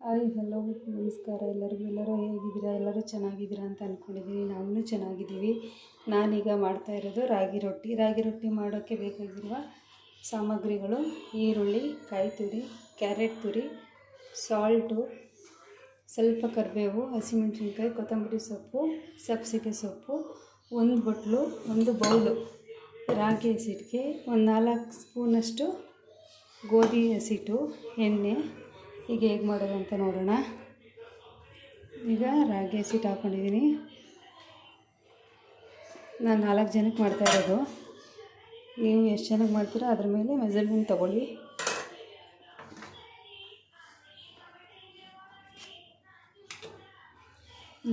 Hi hello ನಮಸ್ಕಾರ, ಎಲ್ಲರಿಗೂ, ಎಲ್ಲರೂ ಹೇಗಿದ್ದೀರಾ, ಎಲ್ಲರೂ ಚೆನ್ನಾಗಿದ್ದೀರಾ ಅಂತ ಅಂದ್ಕೊಂಡಿದ್ದೀನಿ ನಾವೂ ಚೆನ್ನಾಗಿದ್ದೀವಿ. ನಾನೀಗ ಮಾಡ್ತಾ ಇರೋದು ರಾಗಿ ರೊಟ್ಟಿ. ರಾಗಿ ರೊಟ್ಟಿ ಮಾಡೋಕ್ಕೆ ಬೇಕಾಗಿರುವ ಸಾಮಗ್ರಿಗಳು ಈರುಳ್ಳಿ, ಕಾಯಿ ತುರಿ, ಕ್ಯಾರೆಟ್ ತುರಿ, ಸಾಲ್ಟು, ಸ್ವಲ್ಪ ಕರಿಬೇವು, ಹಸಿಮೆಣ್ಸಿನ್ಕಾಯಿ, ಕೊತ್ತಂಬರಿ ಸೊಪ್ಪು, ಸಬ್ಸಿಗೆ ಸೊಪ್ಪು, ಒಂದು ಬೊಟ್ಲು, ಒಂದು ಬೌಲು ರಾಗಿ ಹಸಿಟ್ಟಿಗೆ ಒಂದು ನಾಲ್ಕು ಸ್ಪೂನಷ್ಟು ಗೋಧಿ ಹಸಿಟ್ಟು ಎಣ್ಣೆ ಈಗ ಹೇಗೆ ಮಾಡೋದು ಅಂತ ನೋಡೋಣ. ಈಗ ರಾಗಿ ಹಸಿಟ್ಟು ಹಾಕ್ಕೊಂಡಿದ್ದೀನಿ ನಾನು ನಾಲ್ಕು ಜನಕ್ಕೆ ಮಾಡ್ತಾ ಇರೋದು. ನೀವು ಎಷ್ಟು ಜನಕ್ಕೆ ಮಾಡ್ತೀರೋ ಅದ್ರ ಮೇಲೆ ಮೆಸರ್ಮೆಂಟ್ ತೊಗೊಳ್ಳಿ.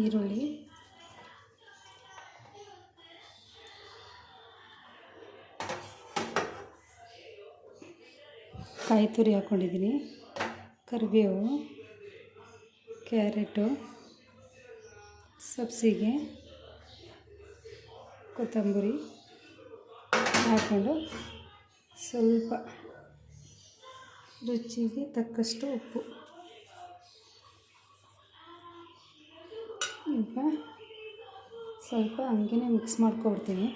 ಈರುಳ್ಳಿ. ಕಾಯಿ ತುರಿ ಹಾಕ್ಕೊಂಡಿದ್ದೀನಿ ಕರಿಬೇವು ಕ್ಯಾರೆಟು ಸಬ್ಸಿಗೆ ಕೊತ್ತಂಬರಿ ಹಾಕ್ಕೊಂಡು ಸ್ವಲ್ಪ ರುಚಿಗೆ ತಕ್ಕಷ್ಟು ಉಪ್ಪು. ಈಗ ಸ್ವಲ್ಪ ಹಂಗೆ ಮಿಕ್ಸ್ ಮಾಡ್ಕೊಬಿಡ್ತೀನಿ.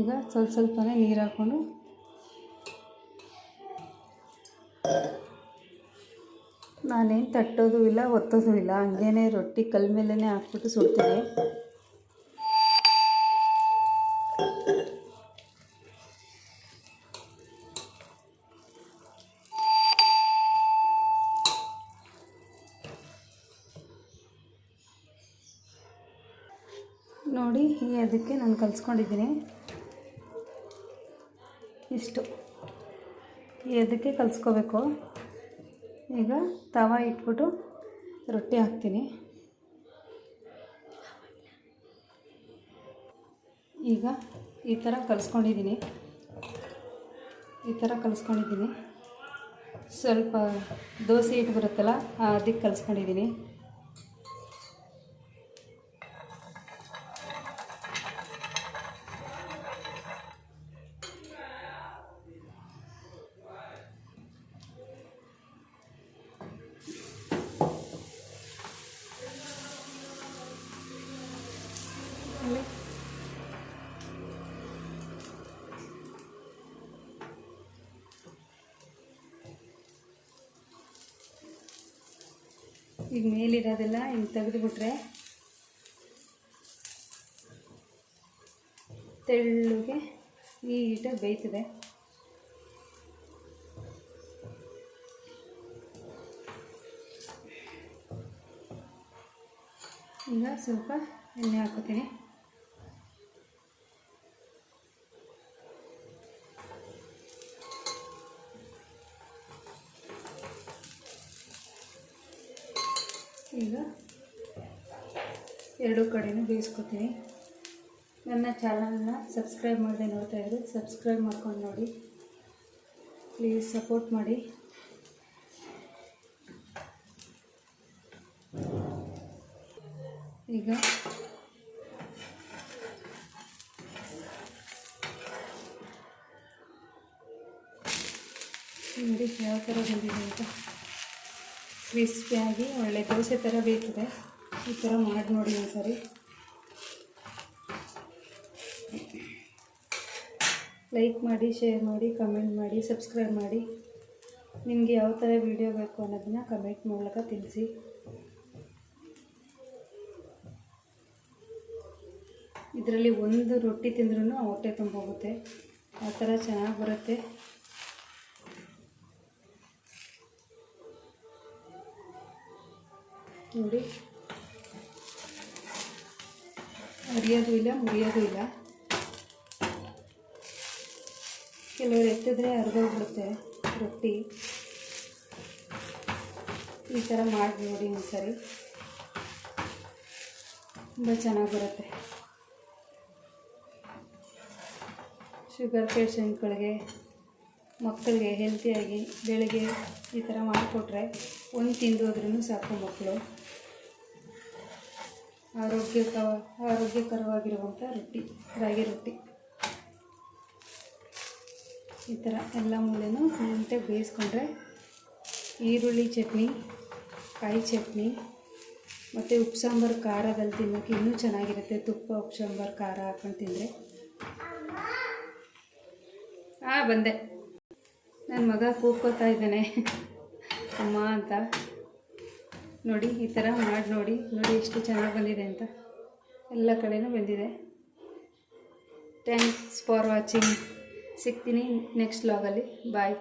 ಈಗ ಸ್ವಲ್ಪ ಸ್ವಲ್ಪನೇ ನೀರು ಹಾಕ್ಕೊಂಡು ನಾನೇನು ತಟ್ಟೋದು ಇಲ್ಲ, ಒತ್ತೋದು ಇಲ್ಲ. ಹಂಗೇನೆ ರೊಟ್ಟಿ ಕಲ್ ಮೇಲೇ ಹಾಕ್ಬಿಟ್ಟು ಸುಡ್ತೀನಿ. ನೋಡಿ ಅದಕ್ಕೆ ನಾನು ಕಲಿಸ್ಕೊಂಡಿದ್ದೀನಿ. ಇಷ್ಟು. ಇದಕ್ಕೆ ಕಲಿಸ್ಕೋಬೇಕು? ಈಗ ತವ ಇಟ್ಬಿಟ್ಟು ರೊಟ್ಟಿ ಹಾಕ್ತೀನಿ. ಈಗ ಈ ಥರ ಕಲಿಸ್ಕೊಂಡಿದ್ದೀನಿ. ಈ ಥರ ಕಲಿಸ್ಕೊಂಡಿದ್ದೀನಿ. ಸ್ವಲ್ಪ ದೋಸೆ ಹಿಟ್ಟು ಬರುತ್ತಲ್ಲ, ಅದಕ್ಕೆ ಕಲಿಸ್ಕೊಂಡಿದ್ದೀನಿ. ಈಗ ಮೇಲಿರೋದೆಲ್ಲ ಹಿಂಗೆ ತೆಗೆದುಬಿಟ್ರೆ ತೆಳ್ಳಗೆ ಈಟ ಬೇಯ್ತದೆ. ಈಗ ಸ್ವಲ್ಪ ಎಣ್ಣೆ ಹಾಕೋತೀನಿ ಈಗ ಎರಡು ಕಡೆಯೂ ಬೇಯಿಸ್ಕೊತೀನಿ. ನನ್ನ ಚಾನಲ್ನ ಸಬ್ಸ್ಕ್ರೈಬ್ ಮಾಡದೆ ನೋಡ್ತಾ ಇದ್ದರೆ ಸಬ್ಸ್ಕ್ರೈಬ್ ಮಾಡ್ಕೊಂಡು ನೋಡಿ. ಪ್ಲೀಸ್ ಸಪೋರ್ಟ್ ಮಾಡಿ. ಈಗ ನೋಡಿ ಯಾವ ಥರ ಬಂದಿದೆ ಅಂತ. ಕ್ರಿಸ್ಪಿಯಾಗಿ ಒಳ್ಳೆ ದೋಸೆ ಥರ ಬೇಕಿದೆ. ಈ ಥರ ಮಾಡಿ ನೋಡಿ ಒಂದ್ಸರಿ. ಲೈಕ್ ಮಾಡಿ ಶೇರ್ ಮಾಡಿ ಕಮೆಂಟ್ ಮಾಡಿ ಸಬ್ಸ್ಕ್ರೈಬ್ ಮಾಡಿ. ನಿಮಗೆ ಯಾವ ಥರ ವೀಡಿಯೋ ಬೇಕು ಅನ್ನೋದನ್ನ ಕಮೆಂಟ್ ಮೂಲಕ ತಿಳಿಸಿ. ಇದರಲ್ಲಿ ಒಂದು ರೊಟ್ಟಿ ತಿಂದ್ರೂ ಹೊಟ್ಟೆ ತುಂಬ ಹೋಗುತ್ತೆ ಆ ಥರ ಚೆನ್ನಾಗಿ ಬರುತ್ತೆ. ನೋಡಿ. ಅರಿಯೋದು ಇಲ್ಲ, ಮುರಿಯೋದು ಇಲ್ಲ. ಕೆಲವರು ಎತ್ತಿದ್ರೆ ಹರಿದೋಗ್ಬಿಡುತ್ತೆ ರೊಟ್ಟಿ. ಈ ಥರ ಮಾಡಿ ನೋಡಿ ಒಂದ್ಸರಿ. ತುಂಬ ಚೆನ್ನಾಗಿ ಬರುತ್ತೆ. ಶುಗರ್ ಪೇಷಂಟ್ಗಳಿಗೆ ಮಕ್ಕಳಿಗೆ ಹೆಲ್ತಿಯಾಗಿ ಬೆಳಗ್ಗೆ ಈ ಥರ ಮಾಡಿಕೊಟ್ರೆ ಒಂದು ತಿಂದು ಹೋದ್ರೂ ಸಾಕು ಮಕ್ಕಳು ಆರೋಗ್ಯಕ ಆರೋಗ್ಯಕರವಾಗಿರುವಂಥ ರೊಟ್ಟಿ, ರಾಗಿ ರೊಟ್ಟಿ. ಈ ಥರ ಎಲ್ಲ ಮೂಲೆನೂ ನೀಟಾಗಿ ಬೇಯಿಸ್ಕೊಂಡ್ರೆ ಈರುಳ್ಳಿ ಚಟ್ನಿ, ಕಾಯಿ ಚಟ್ನಿ, ಮತ್ತು ಉಪ್ಪು ಸಾಂಬಾರು ಖಾರದಲ್ಲಿ ತಿನ್ನೋಕ್ಕೆ ಇನ್ನೂ ಚೆನ್ನಾಗಿರುತ್ತೆ. ತುಪ್ಪ, ಉಪ್ಪು ಸಾಂಬಾರು ಖಾರ ಹಾಕೊಂಡು ತಿಂದರೆ. ಹಾಂ ಬಂದೆ. ನನ್ನ ಮಗ ಕೂಗ್ಕೋತಾ ಇದ್ದಾನೆ. ಅಮ್ಮ ಅಂತ. ನೋಡಿ, ಈ ಥರ ಮಾಡಿ ನೋಡಿ. ನೋಡಿ ಎಷ್ಟು ಚೆನ್ನಾಗಿ ಬಂದಿದೆ ಅಂತ. ಎಲ್ಲ ಕಡೆನೂ ಬಂದಿದೆ. ಥ್ಯಾಂಕ್ಸ್ ಫಾರ್ ವಾಚಿಂಗ್ ಸಿಗ್ತೀನಿ ನೆಕ್ಸ್ಟ್ ಲಾಗಲ್ಲಿ ಬಾಯ್